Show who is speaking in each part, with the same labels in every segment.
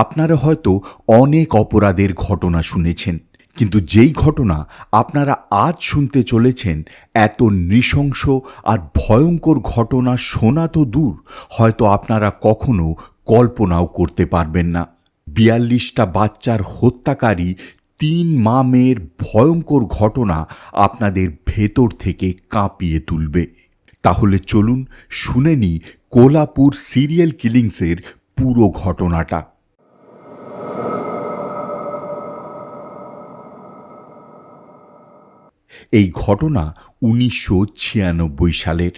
Speaker 1: আপনারা হয়তো অনেক অপরাধের ঘটনা শুনেছেন, কিন্তু যেই ঘটনা আপনারা আজ শুনতে চলেছেন, এত নৃশংস আর ভয়ঙ্কর ঘটনা শোনা তো দূর, হয়তো আপনারা কখনো কল্পনাও করতে পারবেন না। বিয়াল্লিশটা বাচ্চার হত্যাকারী তিন মা মেয়ের ভয়ঙ্কর ঘটনা আপনাদের ভেতর থেকে কাঁপিয়ে তুলবে। তাহলে চলুন শুনে নি কোলাপুর সিরিয়াল কিলিংসের পুরো ঘটনাটা। এই ঘটনা উনিশশো ছিয়ানব্বই সালের।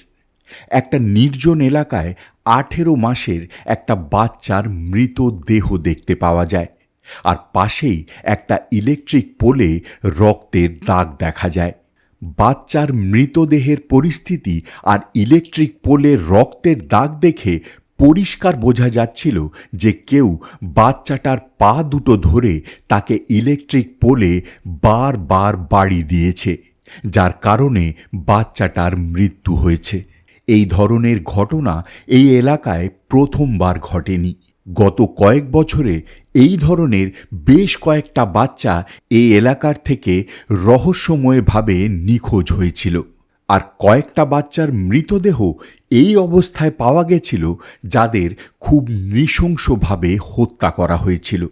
Speaker 1: একটা নির্জন এলাকায় আঠেরো মাসের একটা বাচ্চার মৃত দেহ দেখতে পাওয়া যায়। আর পাশেই একটা ইলেকট্রিক পোলে রক্তের দাগ দেখা যায়। বাচ্চার মৃতদেহের পরিস্থিতি আর ইলেকট্রিক পোলে রক্তের দাগ দেখে পরিষ্কার বোঝা যাচ্ছিল যে কেউ বাচ্চাটার পা দুটো ধরে তাকে ইলেকট্রিক পোলে বারবার বাড়ি দিয়েছে। যার কারণে বাচ্চাটার মৃত্যু হয়েছে। এই ধরনের ঘটনা এই এলাকায় প্রথমবার ঘটেনি। গত কয়েক বছরে এই ধরনের বেশ কয়েকটা বাচ্চা এই এলাকার থেকে রহস্যময়ভাবে নিখোঁজ হয়েছিল। আর কয়েকটা বাচ্চার মৃতদেহ এই অবস্থায় পাওয়া গেছিল যাদের খুব নৃশংসভাবে হত্যা করা হয়েছিল।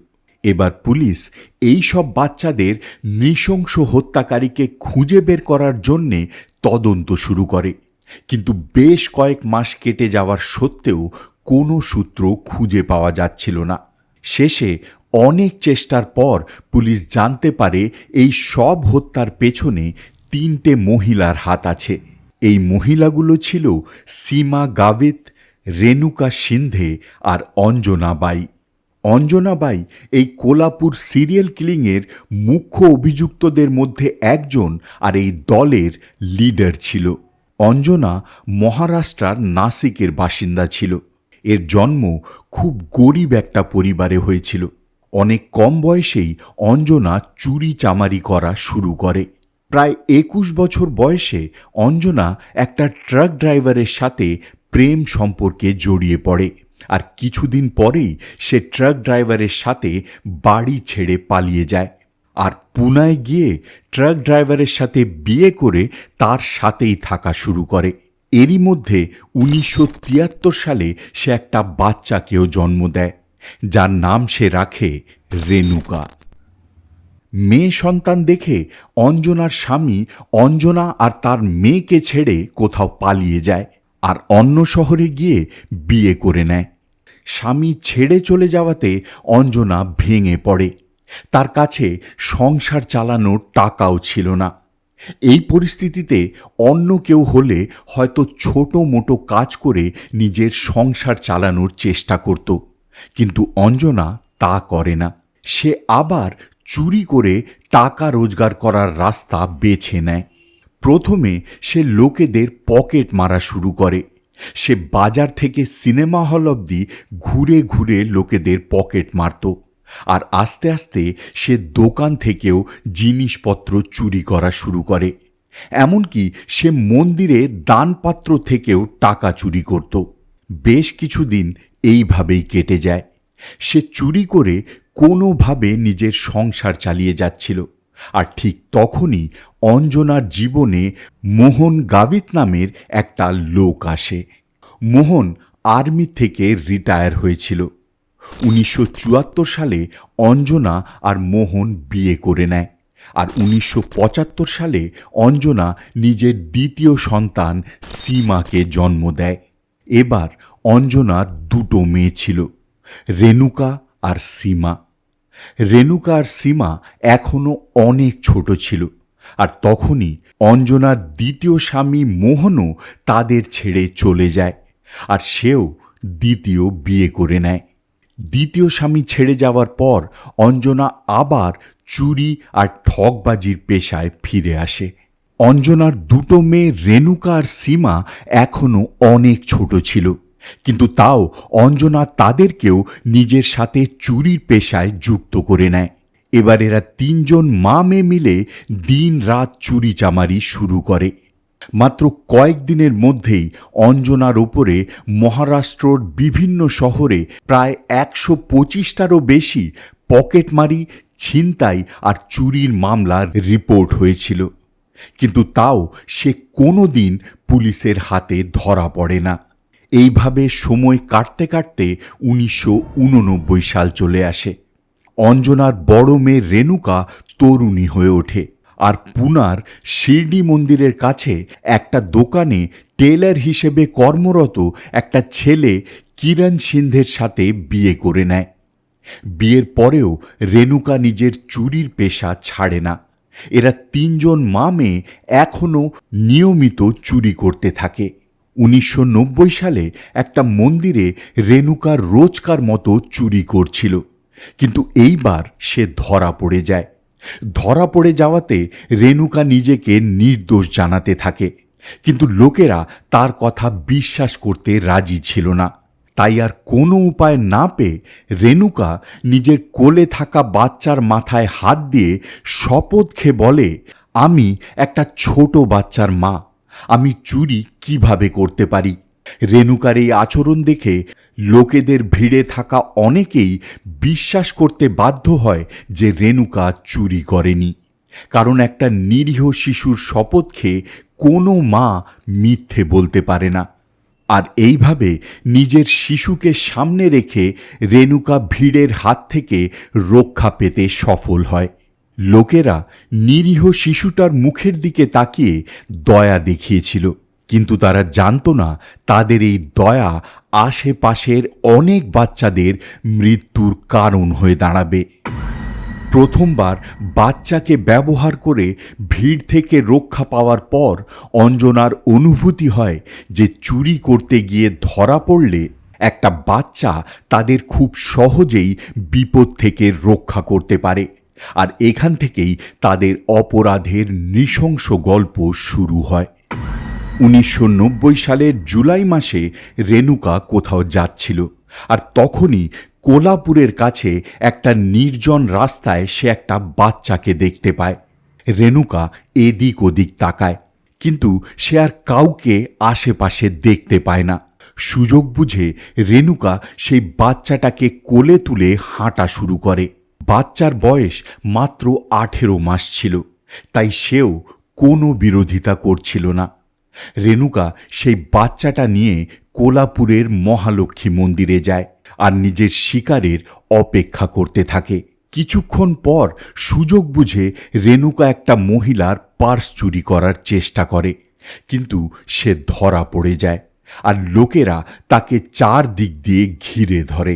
Speaker 1: এবার পুলিশ এই সব বাচ্চাদের নৃশংস হত্যাকারীকে খুঁজে বের করার জন্যে তদন্ত শুরু করে। কিন্তু বেশ কয়েক মাস কেটে যাওয়ার সত্ত্বেও কোনো সূত্র খুঁজে পাওয়া যাচ্ছিল না। শেষে অনেক চেষ্টার পর পুলিশ জানতে পারে এই সব হত্যার পেছনে তিনটে মহিলার হাত আছে। এই মহিলাগুলো ছিল সীমা গাবিত, রেণুকা সিন্ধে আর অঞ্জনা বাই। অঞ্জনা বাই এই কোলাপুর সিরিয়াল কিলিংয়ের মুখ্য অভিযুক্তদের মধ্যে একজন আর এই দলের লিডার ছিল। অঞ্জনা মহারাষ্ট্রার নাসিকের বাসিন্দা ছিল। এর জন্ম খুব গরিব একটা পরিবারে হয়েছিল। অনেক কম বয়সেই অঞ্জনা চুরি চামারি করা শুরু করে। প্রায় একুশ বছর বয়সে অঞ্জনা একটা ট্রাক ড্রাইভারের সাথে প্রেম সম্পর্কে জড়িয়ে পড়ে। আর কিছুদিন পরেই সে ট্রাক ড্রাইভারের সাথে বাড়ি ছেড়ে পালিয়ে যায়। আর পুনায় গিয়ে ট্রাক ড্রাইভারের সাথে বিয়ে করে তার সাথেই থাকা শুরু করে। এরই মধ্যে উনিশশো তিয়াত্তর সালে সে একটা বাচ্চাকেও জন্ম দেয়, যার নাম সে রাখে রেণুকা। মেয়ে সন্তান দেখে অঞ্জনার স্বামী অঞ্জনা আর তার মেয়েকে ছেড়ে কোথাও পালিয়ে যায় আর অন্য শহরে গিয়ে বিয়ে করে নেয়। স্বামী ছেড়ে চলে যাওয়াতে অঞ্জনা ভেঙে পড়ে। তার কাছে সংসার চালানোর টাকাও ছিল না। এই পরিস্থিতিতে অন্য কেউ হলে হয়তো ছোট মোটো কাজ করে নিজের সংসার চালানোর চেষ্টা করত। কিন্তু অঞ্জনা তা করে না। সে আবার চুরি করে টাকা রোজগার করার রাস্তা বেছে নেয়। প্রথমে সে লোকেদের পকেট মারা শুরু করে। সে বাজার থেকে সিনেমা হল অবধি ঘুরে ঘুরে লোকেদের পকেট মারত। আর আস্তে আস্তে সে দোকান থেকেও জিনিসপত্র চুরি করা শুরু করে। এমনকি সে মন্দিরে দানপাত্র থেকেও টাকা চুরি করত। বেশ কিছুদিন এইভাবেই কেটে যায়। সে চুরি করে কোনোভাবে নিজের সংসার চালিয়ে যাচ্ছিল। আর ঠিক তখনই অঞ্জনার জীবনে মোহন গাবিত নামের একটা লোক আসে। মোহন আর্মি থেকে রিটায়ার হয়েছিল। উনিশশো চুয়াত্তর সালে অঞ্জনা আর মোহন বিয়ে করে নেয়। আর উনিশশো পঁচাত্তর সালে অঞ্জনা নিজের দ্বিতীয় সন্তান সীমাকে জন্ম দেয়। এবার অঞ্জনার দুটো মেয়ে ছিল, রেণুকা আর সীমা। রেণুকা আর সীমা এখনও অনেক ছোট ছিল, আর তখনই অঞ্জনার দ্বিতীয় স্বামী মোহনও তাদের ছেড়ে চলে যায়, আর সেও দ্বিতীয় বিয়ে করে নেয়। দ্বিতীয় স্বামী ছেড়ে যাওয়ার পর অঞ্জনা আবার চুরি আর ঠকবাজির পেশায় ফিরে আসে। অঞ্জনার দুটো মেয়ে রেণুকা আর সীমা এখনও অনেক ছোট ছিল। কিন্তু তাও অঞ্জনা তাদেরকেও নিজের সাথে চুরির পেশায় যুক্ত করে নেয়। এবার এরা তিনজন মা মেয়ে মিলে দিন রাত চুরি চামারি শুরু করে। মাত্র কয়েকদিনের মধ্যেই অঞ্জনার ওপরে মহারাষ্ট্রর বিভিন্ন শহরে প্রায় একশো পঁচিশটারও বেশি পকেটমারি ছিনতাই আর চুরির মামলার রিপোর্ট হয়েছিল। কিন্তু তাও সে কোনো দিন পুলিশের হাতে ধরা পড়ে না। এইভাবে সময় কাটতে কাটতে উনিশশো উননব্বই সাল চলে আসে। অঞ্জনার বড় মেয়ে রেণুকা তরুণী হয়ে ওঠে আর পুনার শিরডি মন্দিরের কাছে একটা দোকানে টেলার হিসেবে কর্মরত একটা ছেলে কিরণ সিন্ধের সাথে বিয়ে করে নেয়। বিয়ের পরেও রেণুকা নিজের চুরির পেশা ছাড়ে না। এরা তিনজন মা মেয়ে এখনও নিয়মিত চুরি করতে থাকে। উনিশশো নব্বই সালে একটা মন্দিরে রেণুকার রোজকার মতো চুরি করছিল। কিন্তু এইবার সে ধরা পড়ে যায়। ধরা পড়ে যাওয়াতে রেণুকা নিজেকে নির্দোষ জানাতে থাকে। কিন্তু লোকেরা তার কথা বিশ্বাস করতে রাজি ছিল না। তাই আর কোনো উপায় না পেয়ে রেণুকা নিজের কোলে থাকা বাচ্চার মাথায় হাত দিয়ে শপথ খেয়ে বলে, আমি একটা ছোট বাচ্চার মা। আমি চুরি কীভাবে করতে পারি? রেণুকার এই আচরণ দেখে লোকেদের ভিড়ে থাকা অনেকেই বিশ্বাস করতে বাধ্য হয় যে রেণুকা চুরি করেনি। কারণ একটা নিরীহ শিশুর শপথ খেয়ে কোনো মা মিথ্যে বলতে পারে না। আর এইভাবে নিজের শিশুকে সামনে রেখে রেণুকা ভিড়ের হাত থেকে রক্ষা পেতে সফল হয়। লোকেরা নিরীহ শিশুটার মুখের দিকে তাকিয়ে দয়া দেখিয়েছিল। কিন্তু তারা জানত না তাদের এই দয়া আশেপাশের অনেক বাচ্চাদের মৃত্যুর কারণ হয়ে দাঁড়াবে। প্রথমবার বাচ্চাকে ব্যবহার করে ভিড় থেকে রক্ষা পাওয়ার পর অঞ্জনার অনুভূতি হয় যে চুরি করতে গিয়ে ধরা পড়লে একটা বাচ্চা তাদের খুব সহজেই বিপদ থেকে রক্ষা করতে পারে। আর এখান থেকেই তাদের অপরাধের নৃশংস গল্প শুরু হয়। উনিশশো নব্বই সালের জুলাই মাসে রেণুকা কোথাও যাচ্ছিল আর তখনই কোলাপুরের কাছে একটা নির্জন রাস্তায় সে একটা বাচ্চাকে দেখতে পায়। রেণুকা এদিক ওদিক তাকায়, কিন্তু সে আর কাউকে আশেপাশে দেখতে পায় না। সুযোগ বুঝে রেণুকা সেই বাচ্চাটাকে কোলে তুলে হাঁটা শুরু করে। বাচ্চার বয়স মাত্র আঠেরো মাস ছিল, তাই সেও কোনো বিরোধিতা করছিল না। রেণুকা সেই বাচ্চাটা নিয়ে কোলাপুরের মহালক্ষ্মী মন্দিরে যায় আর নিজের শিকারের অপেক্ষা করতে থাকে। কিছুক্ষণ পর সুযোগ বুঝে রেণুকা একটা মহিলার পার্স চুরি করার চেষ্টা করে, কিন্তু সে ধরা পড়ে যায় আর লোকেরা তাকে চার দিক দিয়ে ঘিরে ধরে।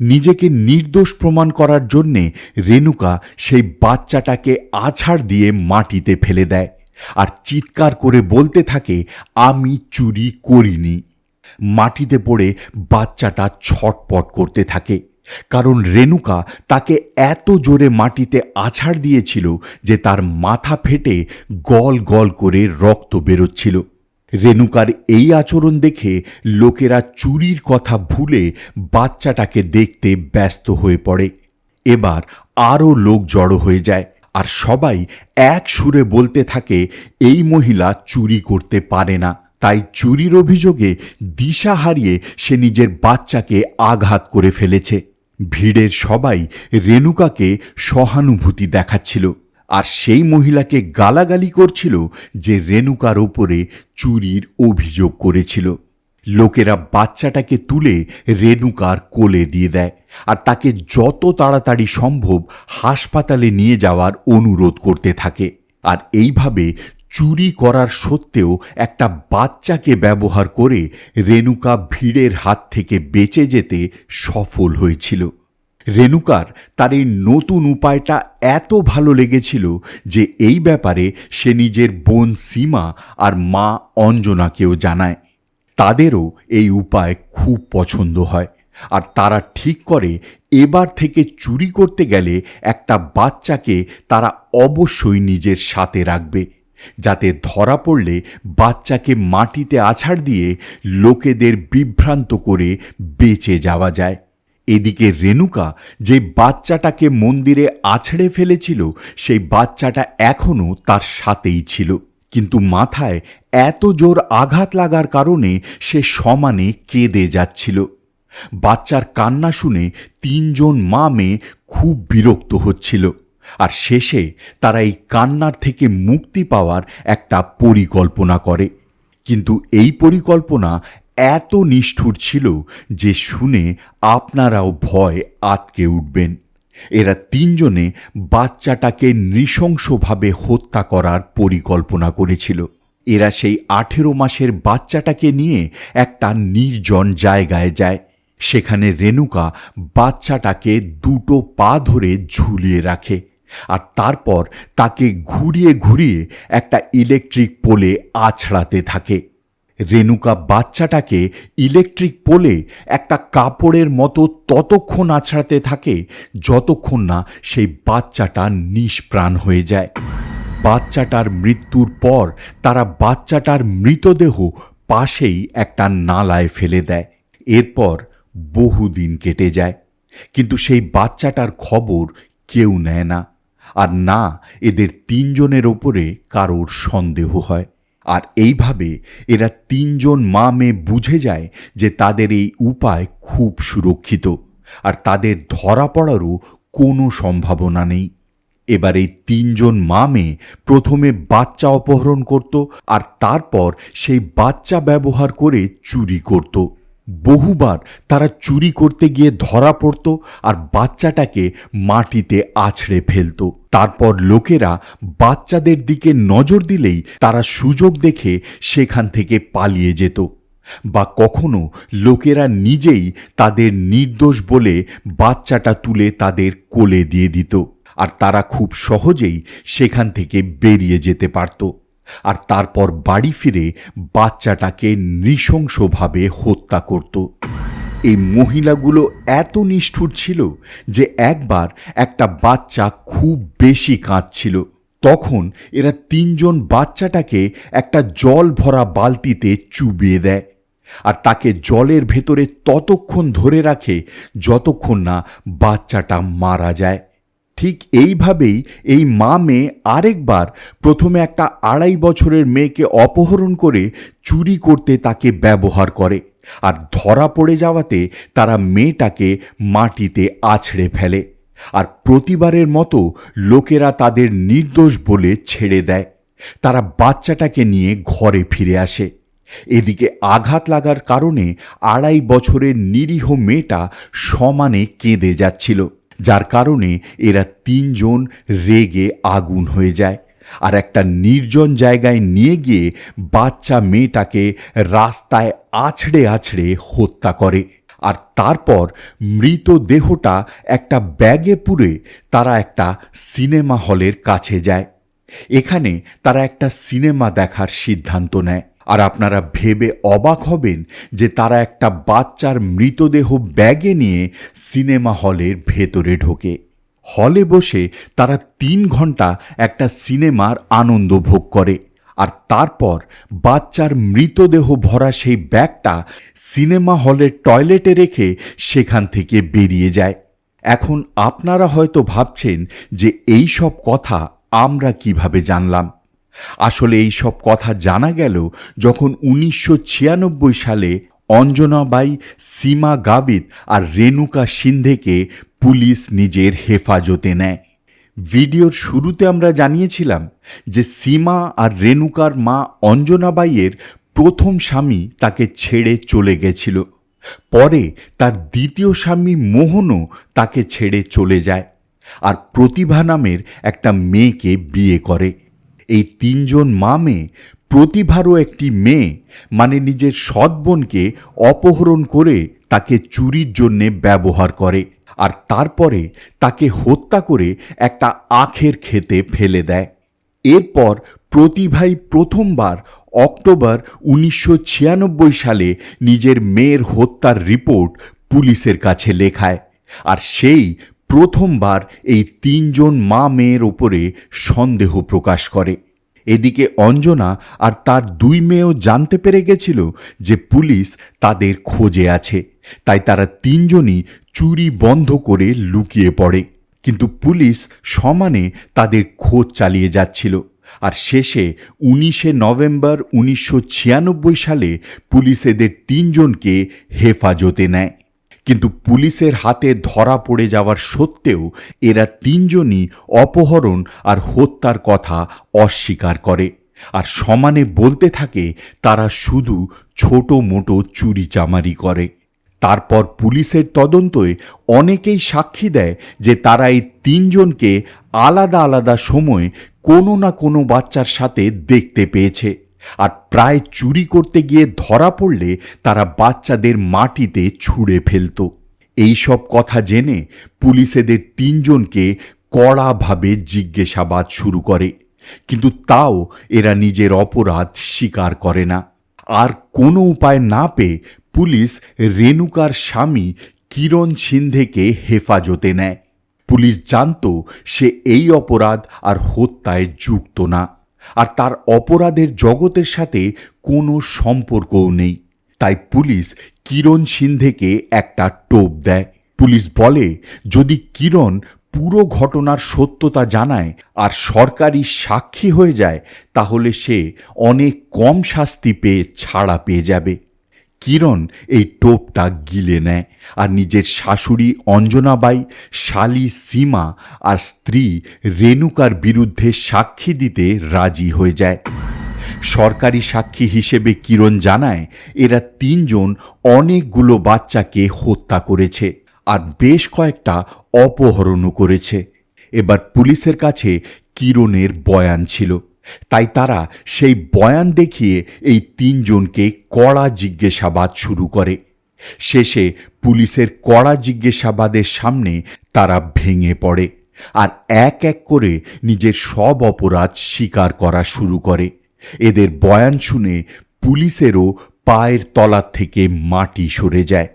Speaker 1: নিজেকে নির্দোষ প্রমাণ করার জন্যে রেণুকা সেই বাচ্চাটাকে আছাড় দিয়ে মাটিতে ফেলে দেয় আর চিৎকার করে বলতে থাকে, আমি চুরি করিনি। মাটিতে পড়ে বাচ্চাটা ছটপট করতে থাকে, কারণ রেণুকা তাকে এত জোরে মাটিতে আছাড় দিয়েছিল যে তার মাথা ফেটে গল গল করে রক্ত বেরোচ্ছিল। রেণুকার এই আচরণ দেখে লোকেরা চুরির কথা ভুলে বাচ্চাটাকে দেখতে ব্যস্ত হয়ে পড়ে। এবার আরও লোক জড়ো হয়ে যায় আর সবাই এক সুরে বলতে থাকে, এই মহিলা চুরি করতে পারে না। তাই চুরির অভিযোগে দিশা হারিয়ে সে নিজের বাচ্চাকে আঘাত করে ফেলেছে। ভিড়ের সবাই রেণুকাকে সহানুভূতি দেখাচ্ছিল। আর সেই মহিলাকে গালাগালি করছিল যে রেণুকার ওপরে চুরির অভিযোগ করেছিল। লোকেরা বাচ্চাটাকে তুলে রেণুকার কোলে দিয়ে দেয় আর তাকে যত তাড়াতাড়ি সম্ভব হাসপাতালে নিয়ে যাওয়ার অনুরোধ করতে থাকে। আর এইভাবে চুরি করার সত্ত্বেও একটা বাচ্চাকে ব্যবহার করে রেণুকা ভিড়ের হাত থেকে বেঁচে যেতে সফল হয়েছিল। রেণুকার তার এই নতুন উপায়টা এত ভালো লেগেছিল যে এই ব্যাপারে সে নিজের বোন সীমা আর মা অঞ্জনাকেও জানায়। তাদেরও এই উপায় খুব পছন্দ হয়। আর তারা ঠিক করে, এবার থেকে চুরি করতে গেলে একটা বাচ্চাকে তারা অবশ্যই নিজের সাথে রাখবে। যাতে ধরা পড়লে বাচ্চাকে মাটিতে আছাড় দিয়ে লোকেদের বিভ্রান্ত করে বেঁচে যাওয়া যায়। এদিকে রেণুকা যে বাচ্চাটাকে মন্দিরে আছড়ে ফেলেছিল, সেই বাচ্চাটা এখনও তার সাথেই ছিল। কিন্তু মাথায় এত জোর আঘাত লাগার কারণে সে সমানে কেঁদে যাচ্ছিল। বাচ্চার কান্না শুনে তিনজন মা মেয়ে খুব বিরক্ত হচ্ছিল। আর শেষে তারা এই কান্নার থেকে মুক্তি পাওয়ার একটা পরিকল্পনা করে। কিন্তু এই পরিকল্পনা এত নিষ্ঠুর ছিল যে শুনে আপনারাও ভয় আতকে উঠবেন। এরা তিনজনে বাচ্চাটাকে নৃশংসভাবে হত্যা করার পরিকল্পনা করেছিল। এরা সেই আঠেরো মাসের বাচ্চাটাকে নিয়ে একটা নির্জন জায়গায় যায়। সেখানে রেণুকা বাচ্চাটাকে দুটো পা ধরে ঝুলিয়ে রাখে আর তারপর তাকে ঘুরিয়ে ঘুরিয়ে একটা ইলেকট্রিক পোলে আছড়াতে থাকে। রেণুকা বাচ্চাটাকে ইলেকট্রিক পোলে একটা কাপড়ের মতো ততক্ষণ আছড়াতে থাকে যতক্ষণ না সেই বাচ্চাটা নিষ্প্রাণ হয়ে যায়। বাচ্চাটার মৃত্যুর পর তারা বাচ্চাটার মৃতদেহ পাশেই একটা নালায় ফেলে দেয়। এরপর বহুদিন কেটে যায়। কিন্তু সেই বাচ্চাটার খবর কেউ নেয় না। আর না, এদের তিনজনের ওপরে কারোর সন্দেহ হয়। আর এইভাবে এরা তিনজন মা মেয়ে বুঝে যায় যে তাদের এই উপায় খুব সুরক্ষিত। আর তাদের ধরা পড়ারও কোনো সম্ভাবনা নেই। এবার এই তিনজন মা মেয়ে প্রথমে বাচ্চা অপহরণ করত আর তারপর সেই বাচ্চা ব্যবহার করে চুরি করত। বহুবার তারা চুরি করতে গিয়ে ধরা পড়ত আর বাচ্চাটাকে মাটিতে আছড়ে ফেলত। তারপর লোকেরা বাচ্চাদের দিকে নজর দিলেই তারা সুযোগ দেখে সেখান থেকে পালিয়ে যেত বা কখনো লোকেরা নিজেই তাদের নির্দোষ বলে বাচ্চাটা তুলে তাদের কোলে দিয়ে দিত আর তারা খুব সহজেই সেখান থেকে বেরিয়ে যেতে পারত। আর তারপর বাড়ি ফিরে বাচ্চাটাকে নৃশংসভাবে হত্যা করত। এই মহিলাগুলো এত নিষ্ঠুর ছিল যে একবার একটা বাচ্চা খুব বেশি কাঁদছিল। তখন এরা তিনজন বাচ্চাটাকে একটা জল ভরা বালতিতে চুবিয়ে দেয় আর তাকে জলের ভেতরে ততক্ষণ ধরে রাখে যতক্ষণ না বাচ্চাটা মারা যায়। ঠিক এইভাবেই এই মা মেয়ে আরেকবার প্রথমে একটা আড়াই বছরের মেয়েকে অপহরণ করে চুরি করতে তাকে ব্যবহার করে। আর ধরা পড়ে যাওয়াতে তারা মেয়েটাকে মাটিতে আছড়ে ফেলে। আর প্রতিবারের মতো লোকেরা তাদের নির্দোষ বলে ছেড়ে দেয়। তারা বাচ্চাটাকে নিয়ে ঘরে ফিরে আসে। এদিকে আঘাত লাগার কারণে আড়াই বছরের নিরীহ মেয়েটা সমানে কেঁদে যাচ্ছিল। যার কারণে এরা তিনজন রেগে আগুন হয়ে যায় আর একটা নির্জন জায়গায় নিয়ে গিয়ে বাচ্চা মেয়েটাকে রাস্তায় আছড়ে আছড়ে হত্যা করে। আর তারপর মৃতদেহটা একটা ব্যাগে পুরে তারা একটা সিনেমা হলের কাছে যায়। এখানে তারা একটা সিনেমা দেখার সিদ্ধান্ত নেয়। আর আপনারা ভেবে অবাক হবেন যে তারা একটা বাচ্চার মৃতদেহ ব্যাগে নিয়ে সিনেমা হলের ভেতরে ঢোকে। হলে বসে তারা তিন ঘণ্টা একটা সিনেমার আনন্দ ভোগ করে। আর তারপর বাচ্চার মৃতদেহ ভরা সেই ব্যাগটা সিনেমা হলের টয়লেটে রেখে সেখান থেকে বেরিয়ে যায়। এখন আপনারা হয়তো ভাবছেন যে এই সব কথা আমরা কীভাবে জানলাম? আসলে এই সব কথা জানা গেল যখন উনিশশো ছিয়ানব্বই সালে অঞ্জনাবাই, সীমা গাবিত আর রেণুকা সিন্ধেকে পুলিশ নিজের হেফাজতে নেয়। ভিডিওর শুরুতে আমরা জানিয়েছিলাম যে সীমা আর রেণুকার মা অঞ্জনাবাইয়ের প্রথম স্বামী তাকে ছেড়ে চলে গেছিল। পরে তার দ্বিতীয় স্বামী মোহনও তাকে ছেড়ে চলে যায়। আর প্রতিভা নামের একটা মেয়েকে বিয়ে করে। এই তিনজন মা মেয়ে প্রতিভারও একটি মেয়ে মানে নিজের সৎ বোনকে অপহরণ করে তাকে চুরির জন্যে ব্যবহার করে আর তারপরে তাকে হত্যা করে একটা আখের খেতে ফেলে দেয়। এরপর প্রতিভাই প্রথমবার অক্টোবর উনিশশো ছিয়ানব্বই সালে নিজের মেয়ের হত্যার রিপোর্ট পুলিশের কাছে লেখায় আর সেই প্রথমবার এই তিনজন মা মেয়ের ওপরে সন্দেহ প্রকাশ করে। এদিকে অঞ্জনা আর তার দুই মেয়েও জানতে পেরে গেছিল যে পুলিশ তাদের খোঁজে আছে। তাই তারা তিনজনই চুরি বন্ধ করে লুকিয়ে পড়ে। কিন্তু পুলিশ সমানে তাদের খোঁজ চালিয়ে যাচ্ছিল। আর শেষে উনিশে নভেম্বর উনিশশো ছিয়ানব্বই সালে পুলিশ এদের তিনজনকে হেফাজতে নেয়। কিন্তু পুলিশের হাতে ধরা পড়ে যাওয়ার সত্ত্বেও এরা তিনজনই অপহরণ আর হত্যার কথা অস্বীকার করে। আর সমানে বলতে থাকে, তারা শুধু ছোট মোটো চুরি চামারি করে। তারপর পুলিশের তদন্তয় অনেকেই সাক্ষী দেয় যে তারা এই তিনজনকে আলাদা আলাদা সময় কোনো না কোনো বাচ্চার সাথে দেখতে পেয়েছে। আর প্রায় চুরি করতে গিয়ে ধরা পড়লে তারা বাচ্চাদের মাটিতে ছুঁড়ে ফেলত। এই সব কথা জেনে পুলিশ এদের তিনজনকে কড়াভাবে জিজ্ঞাসাবাদ শুরু করে। কিন্তু তাও এরা নিজের অপরাধ স্বীকার করে না। আর কোনো উপায় না পেয়ে পুলিশ রেণুকার স্বামী কিরণ সিন্ধেকে হেফাজতে নেয়। পুলিশ জানত সে এই অপরাধ আর হত্যায় যুক্ত না। আর তার অপরাধের জগতের সাথে কোনো সম্পর্কও নেই। তাই পুলিশ কিরণ সিন্ধেকে একটা টোপ দেয়। পুলিশ বলে, যদি কিরণ পুরো ঘটনার সত্যতা জানায় আর সরকারি সাক্ষী হয়ে যায়, তাহলে সে অনেক কম শাস্তি পেয়ে ছাড়া পেয়ে যাবে। কিরণ এই টোপটা গিলে নেয় আর নিজের শাশুড়ি অঞ্জনাবাই, শালি সীমা আর স্ত্রী রেণুকার বিরুদ্ধে সাক্ষী দিতে রাজি হয়ে যায়। সরকারি সাক্ষী হিসেবে কিরণ জানায়, এরা তিনজন অনেকগুলো বাচ্চাকে হত্যা করেছে আর বেশ কয়েকটা অপহরণও করেছে। এবার পুলিশের কাছে কিরণের বয়ান ছিল। তাই তারা সেই বয়ান দেখিয়ে এই তিনজনকে কড়া জিজ্ঞাসাবাদ শুরু করে। শেষে পুলিশের কড়া জিজ্ঞাসাবাদের সামনে তারা ভেঙে পড়ে আর এক এক করে নিজের সব অপরাধ স্বীকার করা শুরু করে। এদের বয়ান শুনে পুলিশেরও পায়ের তলার থেকে মাটি সরে যায়।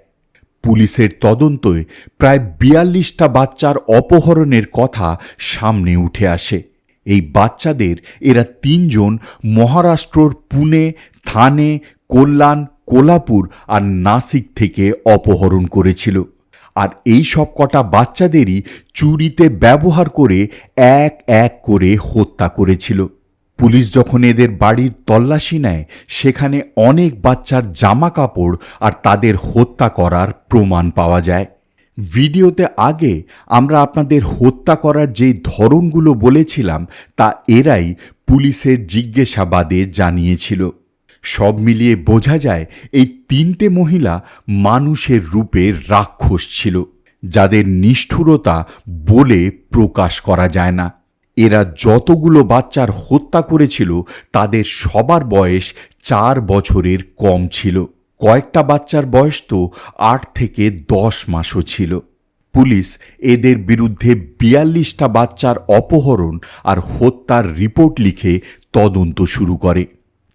Speaker 1: পুলিশের তদন্তয় প্রায় বিয়াল্লিশটা বাচ্চার অপহরণের কথা সামনে উঠে আসে। এই বাচ্চাদের এরা তিনজন মহারাষ্ট্রর পুনে, থানে, কল্যাণ, কোলাপুর আর নাসিক থেকে অপহরণ করেছিল। আর এই সব কটা বাচ্চাদেরই চুরিতে ব্যবহার করে এক এক করে হত্যা করেছিল। পুলিশ যখন এদের বাড়ির তল্লাশি নেয়, সেখানে অনেক বাচ্চার জামা কাপড় আর তাদের হত্যা করার প্রমাণ পাওয়া যায়। ভিডিওতে আগে আমরা আপনাদের হত্যা করার যেই ধরনগুলো বলেছিলাম, তা এরাই পুলিশের জিজ্ঞাসাবাদে জানিয়েছিল। সব মিলিয়ে বোঝা যায়, এই তিনটে মহিলা মানুষের রূপে রাক্ষস ছিল, যাদের নিষ্ঠুরতা বলে প্রকাশ করা যায় না। এরা যতগুলো বাচ্চার হত্যা করেছিল, তাদের সবার বয়স চার বছরের কম ছিল। কয়েকটা বাচ্চার বয়স তো আট থেকে দশ মাসও ছিল। পুলিশ এদের বিরুদ্ধে বিয়াল্লিশটা বাচ্চার অপহরণ আর হত্যার রিপোর্ট লিখে তদন্ত শুরু করে।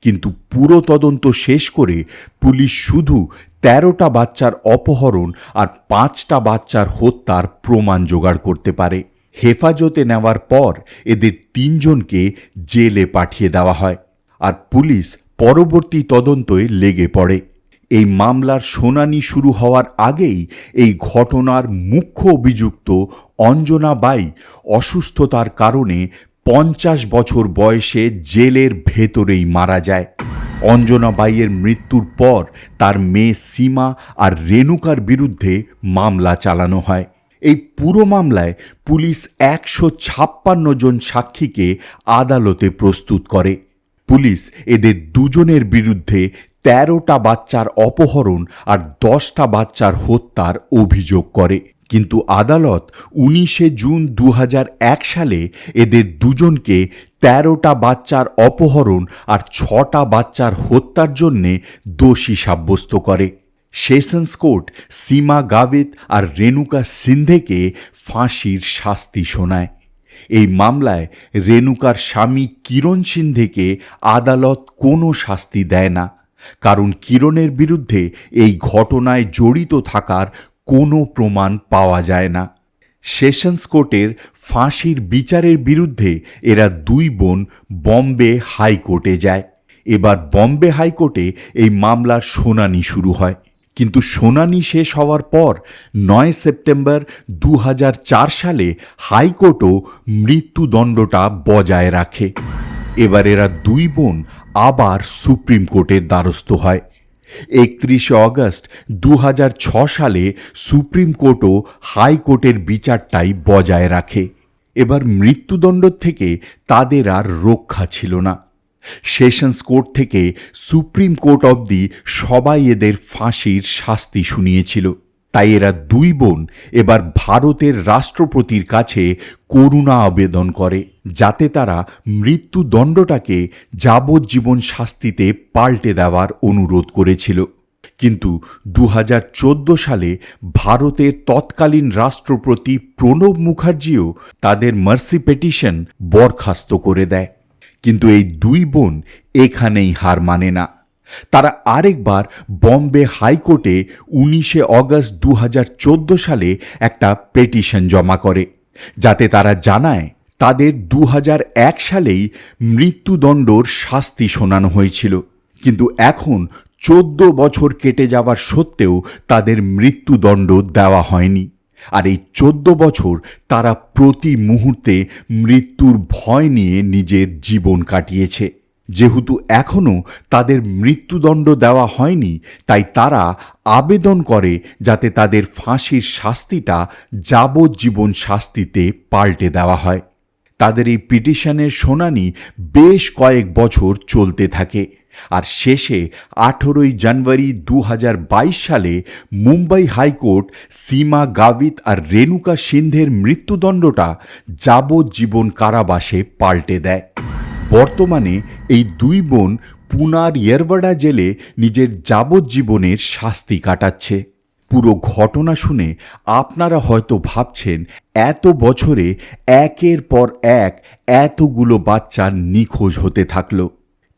Speaker 1: কিন্তু পুরো তদন্ত শেষ করে পুলিশ শুধু তেরোটা বাচ্চার অপহরণ আর পাঁচটা বাচ্চার হত্যার প্রমাণ জোগাড় করতে পারে। হেফাজতে নেওয়ার পর এদের তিনজনকে জেলে পাঠিয়ে দেওয়া হয়। আর পুলিশ পরবর্তী তদন্তয় লেগে পড়ে। এই মামলার শুনানি শুরু হওয়ার আগেই এই ঘটনার মুখ্য অভিযুক্ত অঞ্জনা বাই অসুস্থতার কারণে পঞ্চাশ বছর বয়সে জেলের ভেতরেই মারা যায়। অঞ্জনা বাইয়ের মৃত্যুর পর তার মেয়ে সীমা আর রেণুকার বিরুদ্ধে মামলা চালানো হয়। এই পুরো মামলায় পুলিশ একশো ছাপ্পান্ন জন সাক্ষীকে আদালতে প্রস্তুত করে। পুলিশ এদের দুজনের বিরুদ্ধে তেরোটা বাচ্চার অপহরণ আর দশটা বাচ্চার হত্যার অভিযোগ করে। কিন্তু আদালত উনিশে জুন দু হাজার এক সালে এদের দুজনকে তেরোটা বাচ্চার অপহরণ আর ছটা বাচ্চার হত্যার জন্যে দোষী সাব্যস্ত করে। সেশনস কোর্ট সীমা গাবিত আর রেণুকা সিন্ধেকে ফাঁসির শাস্তি শোনায়। এই মামলায় রেণুকার স্বামী কিরণ সিন্ধেকে আদালত কোনো শাস্তি দেয় না। কারণ কিরণের বিরুদ্ধে এই ঘটনায় জড়িত থাকার কোনো প্রমাণ পাওয়া যায় না। সেশনস কোর্টের ফাঁসির বিচারের বিরুদ্ধে এরা দুই বোন বম্বে হাইকোর্টে যায়। এবার বম্বে হাইকোর্টে এই মামলার শুনানি শুরু হয়। কিন্তু শুনানি শেষ হওয়ার পর নয় সেপ্টেম্বর দু হাজার চার সালে হাইকোর্টও মৃত্যুদণ্ডটা বজায় রাখে। এবার এরা দুই বোন আবার সুপ্রিম কোর্টের দ্বারস্থ হয়। একত্রিশে অগস্ট দু সালে সুপ্রিম কোর্টও হাইকোর্টের বিচারটাই বজায় রাখে। এবার মৃত্যুদণ্ড থেকে তাদের আর রক্ষা ছিল না। সেশনস কোর্ট থেকে সুপ্রিম কোর্ট অবধি সবাই এদের ফাঁসির শাস্তি শুনিয়েছিল। তাই এরা দুই বোন। এবার ভারতের রাষ্ট্রপতির কাছে করুণা আবেদন করে, যাতে তারা মৃত্যুদণ্ডটাকে যাবজ্জীবন শাস্তিতে পাল্টে দেওয়ার অনুরোধ করেছিল। কিন্তু দু হাজার চোদ্দ সালে ভারতের তৎকালীন রাষ্ট্রপতি প্রণব মুখার্জিও তাদের মার্সি পিটিশন বরখাস্ত করে দেয়। কিন্তু এই দুই বোন এখানেই হার মানে না। তারা আরেকবার বম্বে হাইকোর্টে উনিশে অগস্ট দু হাজার চোদ্দ সালে একটা পেটিশন জমা করে, যাতে তারা জানায় তাদের দু হাজার এক সালেই মৃত্যুদণ্ডর শাস্তি শোনানো হয়েছিল। কিন্তু এখন চোদ্দ বছর কেটে যাওয়ার সত্ত্বেও তাদের মৃত্যুদণ্ড দেওয়া হয়নি। আর এই চোদ্দ বছর তারা প্রতি মুহূর্তে মৃত্যুর ভয় নিয়ে নিজের জীবন কাটিয়েছে। যেহেতু এখনও তাদের মৃত্যুদণ্ড দেওয়া হয়নি, তাই তারা আবেদন করে যাতে তাদের ফাঁসির শাস্তিটা যাবজ্জীবন শাস্তিতে পাল্টে দেওয়া হয়। তাদের এই পিটিশনের শুনানি বেশ কয়েক বছর চলতে থাকে। আর শেষে আঠেরোই জানুয়ারি দু হাজার বাইশ সালে মুম্বাই হাইকোর্ট সীমা গাভিত আর রেণুকা সিন্ধের মৃত্যুদণ্ডটা যাবজ্জীবন কারাবাসে পাল্টে দেয়। বর্তমানে এই দুই বোন পুনার ইয়েরবাডা জেলে নিজের যাবজ্জীবনের শাস্তি কাটাচ্ছে। পুরো ঘটনা শুনে আপনারা হয়তো ভাবছেন, এত বছরে একের পর এক এতগুলো বাচ্চা নিখোঁজ হতে থাকল।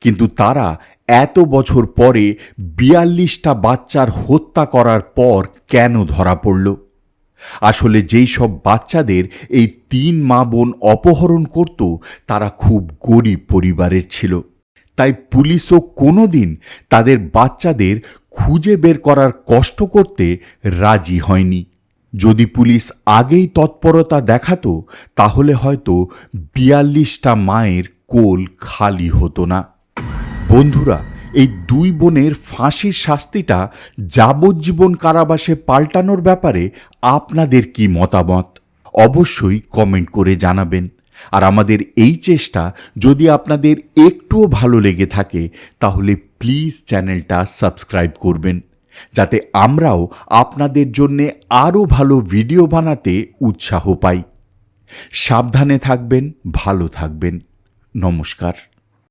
Speaker 1: কিন্তু তারা এত বছর পরে বিয়াল্লিশটা বাচ্চার হত্যা করার পর কেন ধরা পড়ল? আসলে যেই সব বাচ্চাদের এই তিন মা বোন অপহরণ করত, তারা খুব গরিব পরিবারের ছিল। তাই পুলিশও কোনো দিন তাদের বাচ্চাদের খুঁজে বের করার কষ্ট করতে রাজি হয়নি। যদি পুলিশ আগেই তৎপরতা দেখাতো, তাহলে হয়তো বিয়াল্লিশটা মায়ের কোল খালি হতো না। বন্ধুরা এই দুই বোনের ফাঁসির শাস্তিটা যাবজ্জীবন কারাবাসে পাল্টানোর ব্যাপারে আপনাদের কি মতামত? অবশ্যই কমেন্ট করে জানাবেন। আর আমাদের এই চেষ্টা যদি আপনাদের একটুও ভালো লেগে থাকে, তাহলে প্লিজ চ্যানেলটা সাবস্ক্রাইব করবেন। যাতে আমরাও আপনাদের জন্যে আরও ভালো ভিডিও বানাতে উৎসাহ পাই। সাবধানে থাকবেন, ভালো থাকবেন। নমস্কার।